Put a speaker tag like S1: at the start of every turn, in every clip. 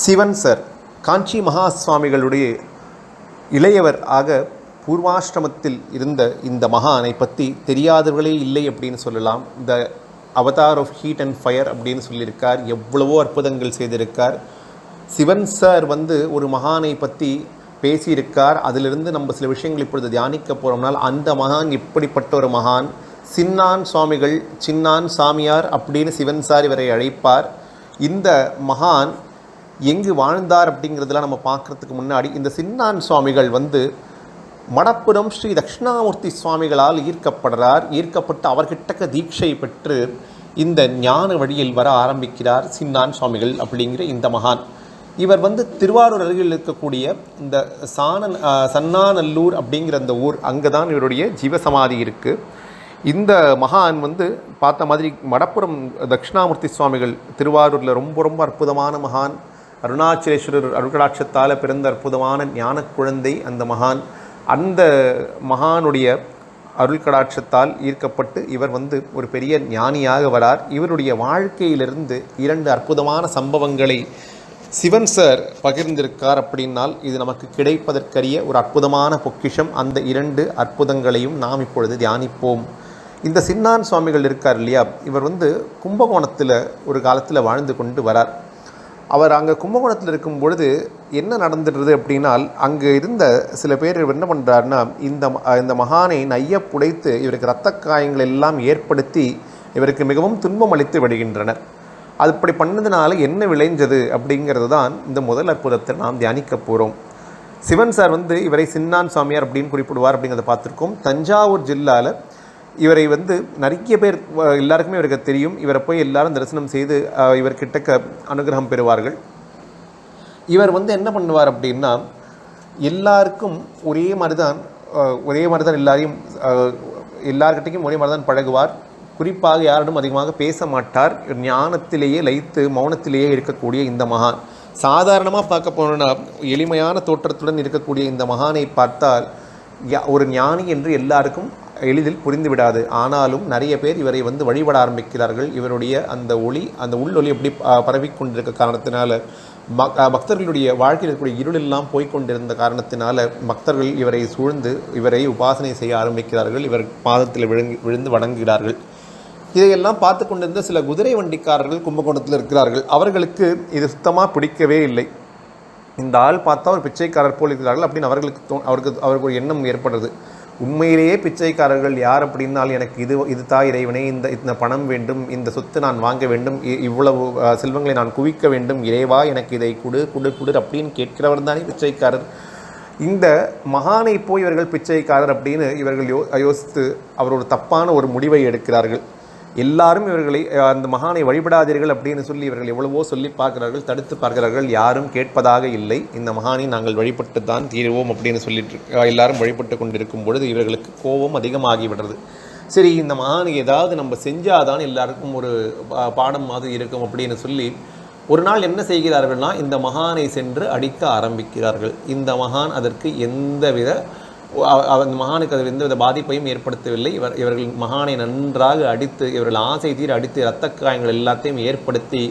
S1: Sivan sir காஞ்சி மகா சுவாமிகளுடைய இளையவர் ஆக பூர்வாஷ்டிரமத்தில் இருந்த இந்த மகானை பற்றி தெரியாதவர்களே இல்லை அப்படின்னு சொல்லலாம். இந்த avatar of heat and fire அப்படின்னு சொல்லியிருக்கார். எவ்வளவோ அற்புதங்கள் செய்திருக்கார். சிவன் சார் வந்து ஒரு மகானை பற்றி பேசியிருக்கார். அதிலிருந்து நம்ம சில விஷயங்கள் இப்பொழுது தியானிக்க போகிறோம்னால் அந்த மகான் இப்படிப்பட்ட ஒரு மகான். சின்னான் சுவாமிகள் சின்னான் சாமியார் அப்படின்னு சிவன் சார் இவரை அழைப்பார். இந்த மகான் எங்கு வாழ்ந்தார் அப்படிங்கிறதெல்லாம் நம்ம பார்க்குறதுக்கு முன்னாடி இந்த சின்னான் சுவாமிகள் வந்து மடப்புறம் ஸ்ரீ தட்சிணாமூர்த்தி சுவாமிகளால் ஈர்க்கப்படுறார். ஈர்க்கப்பட்டு அவர்கிட்டக்க தீட்சை பெற்று இந்த ஞான வழியில் வர ஆரம்பிக்கிறார் சின்னான் சுவாமிகள் அப்படிங்கிற இந்த மகான். இவர் வந்து திருவாரூர் அருகில் இருக்கக்கூடிய இந்த சாணன் சன்னாநல்லூர் அப்படிங்கிற அந்த ஊர் அங்கே தான் இவருடைய ஜீவசமாதி இருக்குது இந்த மகான் வந்து பார்த்த மாதிரி மடப்புறம் தட்சிணாமூர்த்தி சுவாமிகள் திருவாரூரில் ரொம்ப ரொம்ப அற்புதமான மகான். அருணாச்சலேஸ்வரர் அருகடாட்சத்தால் பிறந்த அற்புதமான ஞான குழந்தை அந்த மகான். அந்த மகானுடைய அருள் கடாட்சத்தால் ஈர்க்கப்பட்டு இவர் வந்து ஒரு பெரிய ஞானியாக வரார். இவருடைய வாழ்க்கையிலிருந்து இரண்டு அற்புதமான சம்பவங்களை சிவன் சார் பகிர்ந்திருக்கார் அப்படின்னால் இது நமக்கு கிடைப்பதற்கரிய ஒரு அற்புதமான பொக்கிஷம். அந்த இரண்டு அற்புதங்களையும் நாம் இப்பொழுது தியானிப்போம். இந்த சின்னான் சுவாமிகள் இருக்கார் இல்லையா? இவர் வந்து கும்பகோணத்தில் ஒரு காலத்தில் வாழ்ந்து கொண்டு வரார். அவர் அங்கே கும்பகோணத்தில் இருக்கும் பொழுது என்ன நடந்துடுறது அப்படின்னால் அங்கே இருந்த சில பேர் இவர் என்ன பண்ணுறாருன்னா இந்த ம- இந்த மகானை நைய புடைத்து இவருக்கு இரத்த காயங்கள் எல்லாம் ஏற்படுத்தி இவருக்கு மிகவும் துன்பம் அளித்து விடுகின்றனர். அது இப்படி பண்ணதுனால என்ன விளைஞ்சது அப்படிங்கிறது தான் இந்த முதல் அற்புதத்தை நாம் தியானிக்க போகிறோம் சிவன் சார் வந்து இவரை சின்னான் சாமியார் அப்படின்னு குறிப்பிடுவார் அப்படிங்கிறத பார்த்துருக்கோம். தஞ்சாவூர் ஜில்லாவில் இவரை வந்து நிறைய பேர் எல்லாருக்குமே இவருக்கு தெரியும். இவரை போய் எல்லாரும் தரிசனம் செய்து இவர் இவர்கிட்ட அனுகிரகம் பெறுவார்கள். இவர் வந்து என்ன பண்ணுவார் அப்படின்னா எல்லாருக்கும் ஒரே மாதிரி தான் ஒரே மாதிரி தான் எல்லாரையும் எல்லார்கிட்டையும் ஒரே மாதிரி தான் பழகுவார். குறிப்பாக யாரிடம் அதிகமாக பேச மாட்டார். ஞானத்திலேயே லைத்து மௌனத்திலேயே இருக்கக்கூடிய இந்த மகான். சாதாரணமாக பார்க்க போனோன்னா எளிமையான தோற்றத்துடன் இருக்கக்கூடிய இந்த மகானை பார்த்தால் யா- ஒரு ஞானி என்று எல்லாருக்கும் எளிதில் புரிந்துவிடாது. ஆனாலும் நிறைய பேர் இவரை வந்து வழிபட ஆரம்பிக்கிறார்கள். இவருடைய அந்த ஒளி அந்த உள்ளொளி எப்படி ப- பரவிக் கொண்டிருக்க காரணத்தினால பக்- பக்தர்களுடைய வாழ்க்கையில் இருக்கக்கூடிய இருளெல்லாம் போய்கொண்டிருந்த காரணத்தினால பக்தர்கள் இவரை சூழ்ந்து இவரை உபாசனை செய்ய ஆரம்பிக்கிறார்கள். இவர் பாதத்தில் விழுங்கி விழுந்து வணங்குகிறார்கள். இதையெல்லாம் பார்த்து கொண்டிருந்த சில குதிரை வண்டிக்காரர்கள் கும்பகோணத்தில் இருக்கிறார்கள். அவர்களுக்கு இது சுத்தமாக பிடிக்கவே இல்லை. இந்த ஆள் பார்த்தா ஒரு பிச்சைக்காரர் போல் இருக்கிறார்கள் அப்படின்னு அவர்களுக்கு தோ அவருக்கு அவருக்கு ஒரு எண்ணம் ஏற்படுறது உண்மையிலேயே பிச்சைக்காரர்கள் யார் அப்படின்னால் எனக்கு இது இது தா இறைவனே இந்த இந்த பணம் வேண்டும் இந்த சொத்து நான் வாங்க வேண்டும் இ- இவ்வளவு செல்வங்களை நான் குவிக்க வேண்டும் இறைவா எனக்கு இதை கொடு குடு குடு அப்படின்னு கேட்கிறவர் தானே பிச்சைக்காரர். இந்த மகானை போய் இவர்கள் பிச்சைக்காரர் அப்படின்னு இவர்கள் யோ யோசித்து அவர் ஒரு தப்பான ஒரு முடிவை எடுக்கிறார்கள். எல்லாரும் இவர்களை அந்த மகானை வழிபடாதீர்கள் அப்படின்னு சொல்லி இவர்கள் எவ்வளவோ சொல்லி பார்க்கிறார்கள் தடுத்து பார்க்கிறார்கள். யாரும் கேட்பதாக இல்லை. இந்த மகானை நாங்கள் வழிபட்டு தான் தீருவோம் அப்படின்னு சொல்லிட்டு எல்லாரும் வழிபட்டு கொண்டிருக்கும் பொழுது இவர்களுக்கு கோபம் அதிகமாகி விடுறது. சரி இந்த மகானை ஏதாவது நம்ம செஞ்சாதான் எல்லாருக்கும் ஒரு பாடம் மாதிரி இருக்கும் அப்படின்னு சொல்லி ஒரு நாள் என்ன செய்கிறார்கள்னா இந்த மகானை சென்று அடிக்க ஆரம்பிக்கிறார்கள். இந்த மகான் அதற்கு எந்தவித வித அந்த மகானுக்கு அது எந்தவித பாதிப்பையும் ஏற்படுத்தவில்லை. இவர் இவர்கள் மகானை நன்றாக அடித்து இவர்கள் ஆசை தீர் அடித்து இரத்த காயங்கள் எல்லாத்தையும் ஏற்படுத்தி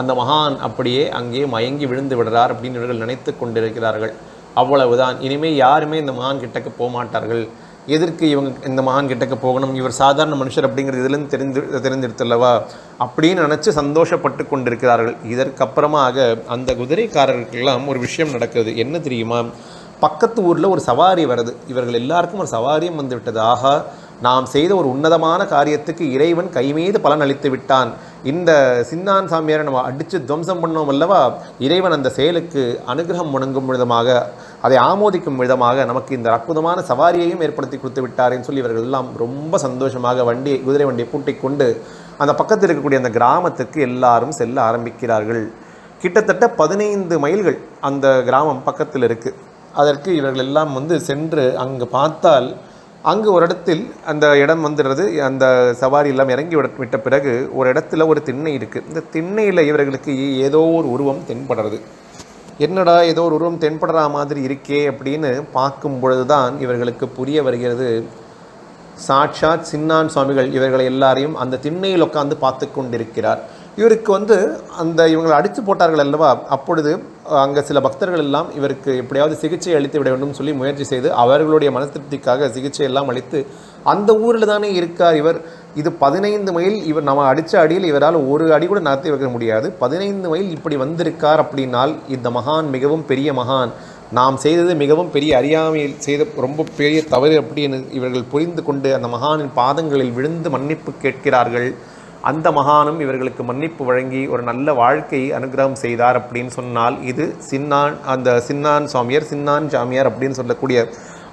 S1: அந்த மகான் அப்படியே அங்கே மயங்கி விழுந்து விடுறார் அப்படின்னு இவர்கள் நினைத்து கொண்டிருக்கிறார்கள். அவ்வளவுதான். இனிமே யாருமே இந்த மகான் கிட்டக்கு போக மாட்டார்கள். எதற்கு இவங்க இந்த மகான் கிட்டக்க போகணும்? இவர் சாதாரண மனுஷர் அப்படிங்கிறது இதுலேருந்து தெரிந்து தெரிந்தெடுத்துள்ளவா? அப்படின்னு நினச்சி சந்தோஷப்பட்டு கொண்டிருக்கிறார்கள். இதற்கப்புறமாக அந்த குதிரைக்காரர்களுக்கெல்லாம் ஒரு விஷயம் நடக்குது என்ன தெரியுமா? பக்கத்து ஊரில் ஒரு சவாரி வருது. இவர்கள் எல்லாருக்கும் ஒரு சவாரியும் வந்துவிட்டது ஆகா நாம் செய்த ஒரு உன்னதமான காரியத்துக்கு இறைவன் கைமீது பலன் அளித்து விட்டான். இந்த சின்னான் சாமியாரை நம்ம அடித்து துவம்சம் பண்ணோம் அல்லவா? இறைவன் அந்த செயலுக்கு அனுகிரகம் முணங்கும் விதமாக அதை ஆமோதிக்கும் விதமாக நமக்கு இந்த அற்புதமான சவாரியையும் ஏற்படுத்தி கொடுத்து விட்டாரேன்னு சொல்லி இவர்கள் எல்லாம் ரொம்ப சந்தோஷமாக வண்டி குதிரை வண்டியை பூட்டிக் கொண்டு அந்த பக்கத்தில் இருக்கக்கூடிய அந்த கிராமத்துக்கு எல்லாரும் செல்ல ஆரம்பிக்கிறார்கள். கிட்டத்தட்ட பதினைந்து மைல்கள் அந்த கிராமம் பக்கத்தில் இருக்குது அதற்கு இவர்கள் எல்லாம் வந்து சென்று அங்கு பார்த்தால் அங்கு ஒரு இடத்தில் அந்த இடம் வந்துடுறது அந்த சவாரி எல்லாம் இறங்கி விட விட்ட பிறகு ஒரு இடத்துல ஒரு திண்ணை இருக்குது இந்த திண்ணையில் இவர்களுக்கு ஏதோ ஒரு உருவம் தென்படுறது. என்னடா ஏதோ ஒரு உருவம் தென்படுற மாதிரி இருக்கே அப்படின்னு பார்க்கும் பொழுதுதான் இவர்களுக்கு புரிய வருகிறது. சாட்சாத் சின்னான் சுவாமிகள் இவர்களை எல்லாரையும் அந்த திண்ணையில் உட்காந்து பார்த்து கொண்டிருக்கிறார். இவருக்கு வந்து அந்த இவங்களை அடித்து போட்டார்கள் அல்லவா? அப்பொழுது அங்கே சில பக்தர்கள் எல்லாம் இவருக்கு எப்படியாவது சிகிச்சை அளித்து விட வேண்டும் சொல்லி முயற்சி செய்து அவர்களுடைய மன திருப்திக்காக சிகிச்சை எல்லாம் அளித்து அந்த ஊரில் தானே இருக்கார் இவர். இது பதினைந்து மைல் இவர் நம்ம அடித்த அடியில் இவரால் ஒரு அடி கூட நடத்தி வைக்க முடியாது. பதினைந்து மைல் இப்படி வந்திருக்கார் அப்படின்னால் இந்த மகான் மிகவும் பெரிய மகான். நாம் செய்தது மிகவும் பெரிய அறியாமையில் செய்த ரொம்ப பெரிய தவறு அப்படின்னு இவர்கள் புரிந்து கொண்டு அந்த மகானின் பாதங்களில் விழுந்து மன்னிப்பு கேட்கிறார்கள். அந்த மகானும் இவர்களுக்கு மன்னிப்பு வழங்கி ஒரு நல்ல வாழ்க்கையை அனுகிரகம் செய்தார் அப்படின்னு சொன்னால் இது சின்னான் அந்த சின்னான் சாமியார் சின்னான் சாமியார் அப்படின்னு சொல்லக்கூடிய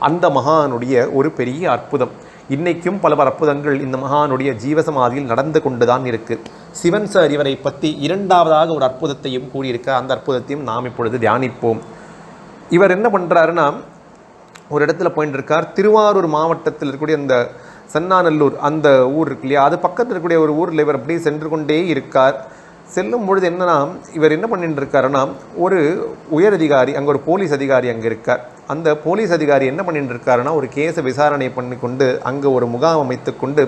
S1: அந்த மகானுடைய ஒரு பெரிய அற்புதம். இன்னைக்கும் பல பல அற்புதங்கள் இந்த மகானுடைய ஜீவசமாதியில் நடந்து கொண்டுதான் இருக்கு. சிவன் சார் இவரை பற்றி இரண்டாவதாக ஒரு அற்புதத்தையும் கூறியிருக்க அந்த அற்புதத்தையும் நாம் இப்பொழுது தியானிப்போம். இவர் என்ன பண்ணுறாருன்னா ஒரு இடத்துல போயிட்டு இருக்கார் திருவாரூர் மாவட்டத்தில் இருக்கக்கூடிய அந்த சன்னாநல்லூர் அந்த ஊர் இருக்கு இல்லையா? அது பக்கத்தில் இருக்கக்கூடிய ஒரு ஊரில் இவர் அப்படியே சென்று கொண்டே இருக்கார். செல்லும் பொழுது என்னன்னா இவர் என்ன பண்ணிட்டு இருக்காருன்னா ஒரு உயர் அதிகாரி அங்கே ஒரு போலீஸ் அதிகாரி அங்கே இருக்கார். அந்த போலீஸ் அதிகாரி என்ன பண்ணிட்டு இருக்காருன்னா ஒரு கேஸை விசாரணை பண்ணி கொண்டு அங்கே ஒரு முகாம் அமைத்து கொண்டு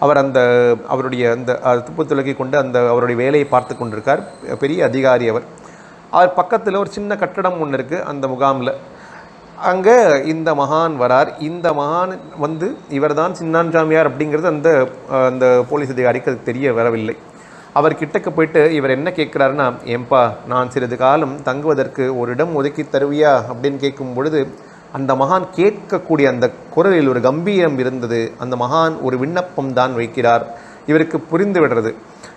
S1: அவர் அந்த அவருடைய அந்த அஹ், துப்பு துலக்கி கொண்டு அந்த அவருடைய வேலையை பார்த்து கொண்டிருக்கார். பெரிய அதிகாரி அவர். அவர் பக்கத்தில் ஒரு சின்ன கட்டடம் ஒன்று இருக்குது அந்த முகாமில். அங்கே இந்த மகான் வரார். இந்த மகான் வந்து இவர்தான் சின்னான் சாமியார் அப்படிங்கிறது அந்த அந்த போலீஸ் அதிகாரிக்கு அது தெரிய வரவில்லை. அவர் கிட்டக்க போயிட்டு இவர் என்ன கேட்குறாருன்னா ஏம்பா நான் சிறிது காலம் தங்குவதற்கு ஒரு இடம் ஒதுக்கி தருவியா? அப்படின்னு கேட்கும் பொழுது அந்த மகான் கேட்கக்கூடிய அந்த குரலில் ஒரு கம்பீரம் இருந்தது. அந்த மகான் ஒரு விண்ணப்பம் தான் வைக்கிறார். இவருக்கு புரிந்து விடுறது.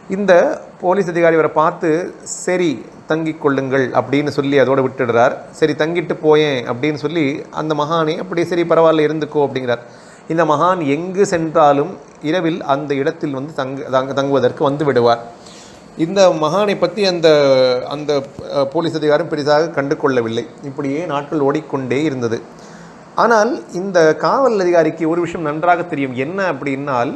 S1: இந்த போலீஸ் அதிகாரி இவரை பார்த்து சரி தங்கிக் கொள்ளுங்கள் அப்படின்னு சொல்லி அதோடு விட்டுடுறார். சரி தங்கிட்டு போயேன் அப்படின்னு சொல்லி அந்த மகானே அப்படி சரி பரவாயில்ல இருந்துக்கோ அப்படிங்கிறார். இந்த மகான் எங்கு சென்றாலும் இரவில் அந்த இடத்தில் வந்து தங்கு தங்க தங்குவதற்கு வந்து விடுவார். இந்த மகானை பற்றி அந்த அந்த போலீஸ் அதிகாரம் பெரிதாக கண்டு கொள்ளவில்லை இப்படியே நாட்கள் ஓடிக்கொண்டே இருந்தது. ஆனால் இந்த காவல் அதிகாரிக்கு ஒரு விஷயம் நன்றாக தெரியும். என்ன அப்படின்னால்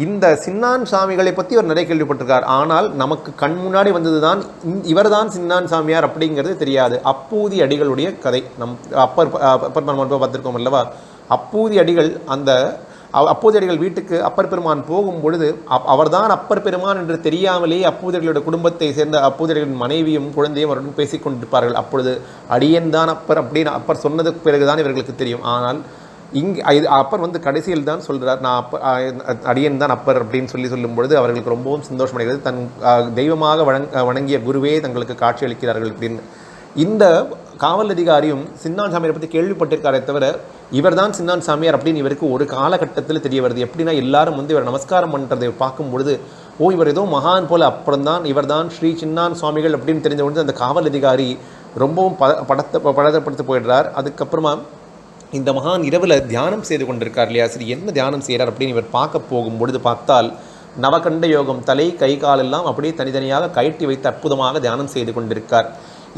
S1: இந்த சின்னான் சாமிகளை பற்றி அவர் நிறைய கேள்விப்பட்டிருக்கார். ஆனால் நமக்கு கண் முன்னாடி வந்தது தான் இவர்தான் சின்னான் சாமியார் அப்படிங்கிறது தெரியாது. அப்பூதி அடிகளுடைய கதை. நம் அப்பர் அப்பர் பெருமான் பார்த்துருக்கோம் அல்லவா? அப்பூதி அடிகள் அந்த அவ- அப்பூதி அடிகள் வீட்டுக்கு அப்பர் பெருமான் போகும் பொழுது அப் அவர்தான் அப்பர் பெருமான் என்று தெரியாமலேயே அப்பூதியர்களுடைய குடும்பத்தை சேர்ந்த அப்பூதியர்களின் மனைவியும் குழந்தையும் அவருடன் பேசிக்கொண்டிருப்பார்கள். அப்பொழுது அடியன் தான் அப்பர் அப்படின்னு அப்பர் சொன்னதுக்கு பிறகுதான் இவர்களுக்கு தெரியும். ஆனால் இங்கே இது அப்பர் வந்து கடைசியில் தான் சொல்கிறார் நான் அப்ப அடியன் தான் அப்பர் அப்படின்னு சொல்லி சொல்லும் பொழுது அவர்களுக்கு ரொம்பவும் சந்தோஷமடைகிறது. தன் தெய்வமாக வணங் வணங்கிய குருவே தங்களுக்கு காட்சி அளிக்கிறார்கள் அப்படின்னு. இந்த காவல் அதிகாரியும் சின்னான் சாமியாரை பற்றி கேள்விப்பட்டிருக்காரே தவிர இவர்தான் சின்னான் சாமியார் அப்படின்னு இவருக்கு ஒரு காலகட்டத்தில் தெரிய வருது. எப்படின்னா எல்லாரும் வந்து இவர் நமஸ்காரம் பண்ணுறதை பார்க்கும் பொழுது ஓ இவர் ஏதோ மகான் போல அப்புறம்தான் இவர்தான் ஸ்ரீ சின்னான் சுவாமிகள் அப்படின்னு தெரிஞ்ச பொழுது அந்த காவல் அதிகாரி ரொம்பவும் ப படத்தை படத்தப்படுத்த போயிடுறார். அதுக்கப்புறமா இந்த மகான் இரவில் தியானம் செய்து கொண்டிருக்கார் இல்லையா? சரி என்ன தியானம் செய்கிறார் அப்படின்னு இவர் பார்க்க போகும் பொழுது பார்த்தால் நவகண்ட யோகம் தலை கை கால் எல்லாம் அப்படியே தனித்தனியாக கயிற்றி வைத்து அற்புதமாக தியானம் செய்து கொண்டிருக்கார்.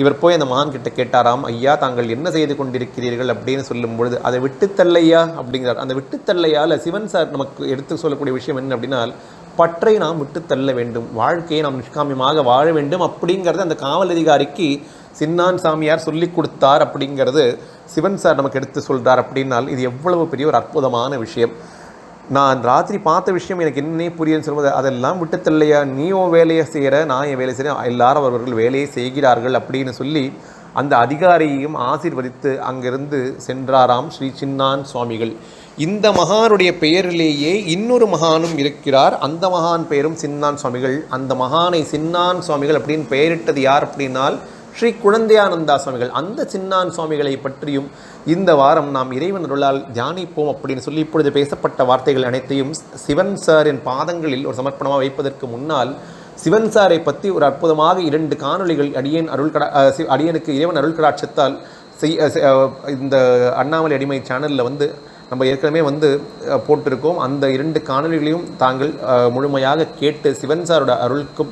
S1: இவர் போய் அந்த மகான் கிட்ட கேட்டாராம் ஐயா தாங்கள் என்ன செய்து கொண்டிருக்கிறீர்கள்? அப்படின்னு சொல்லும் பொழுது அதை விட்டுத்தல்லையா அப்படிங்கிறார். அந்த விட்டுத்தல்லையால் சிவன் சார் நமக்கு எடுத்து சொல்லக்கூடிய விஷயம் என்ன அப்படின்னா பற்றை நாம் விட்டுத்தள்ள வேண்டும். வாழ்க்கையை நாம் நிஷ்காமியமாக வாழ வேண்டும். அப்படிங்கிறது அந்த காவல் அதிகாரிக்கு சின்னான் சாமியார் சொல்லி கொடுத்தார் அப்படிங்கிறது சிவன் சார் நமக்கு எடுத்து சொல்கிறார் அப்படின்னால் இது எவ்வளவு பெரிய ஒரு அற்புதமான விஷயம். நான் ராத்திரி பார்த்த விஷயம் எனக்கு என்னன்னே புரியன்னு சொல்வது அதெல்லாம் விட்டுத்தல்லையா நீ உன் வேலையை செய்கிற நான் என் வேலையை செய்கிறேன் எல்லாரும் அவர்கள் வேலையை செய்கிறார்கள் அப்படின்னு சொல்லி அந்த அதிகாரியையும் ஆசீர்வதித்து அங்கிருந்து சென்றாராம் ஸ்ரீ சின்னான் சுவாமிகள். இந்த மகானுடைய பெயரிலேயே இன்னொரு மகானும் இருக்கிறார். அந்த மகான் பெயரும் சின்னான் சுவாமிகள். அந்த மகானை சின்னான் சுவாமிகள் அப்படின்னு பெயரிட்டது யார் அப்படின்னால் ஸ்ரீ குழந்தையானந்தா சுவாமிகள். அந்த சின்னான் சுவாமிகளை பற்றியும் இந்த வாரம் நாம் இறைவன் அருளால் தியானிப்போம் அப்படின்னு சொல்லி இப்பொழுது பேசப்பட்ட வார்த்தைகள் அனைத்தையும் சிவன் சாரின் பாதங்களில் ஒரு சமர்ப்பணமாக வைப்பதற்கு முன்னால் சிவன் சாரை பற்றி ஒரு அற்புதமாக இரண்டு காணொளிகள் அடியேன் அருள் கடா சி- அடியனுக்கு இறைவன் அருள் கடாட்சத்தால் செய் இந்த அண்ணாமலை அடிமை சேனலில் வந்து நம்ம ஏற்கனவே வந்து போட்டிருக்கோம். அந்த இரண்டு காணொலிகளையும் தாங்கள் முழுமையாக கேட்டு சிவன் சாரோட அருளுக்கு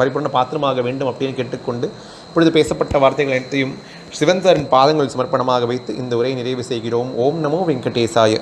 S1: பரிபூர்ண பாத்திரமாக வேண்டும் அப்படின்னு கேட்டுக்கொண்டு இப்பொழுது பேசப்பட்ட வார்த்தைகள் அனைத்தையும் சிவன் சாரின் பாதங்கள் சமர்ப்பணமாக வைத்து இந்த உரையை நிறைவு செய்கிறோம். ஓம் நமோ வெங்கடேசாய.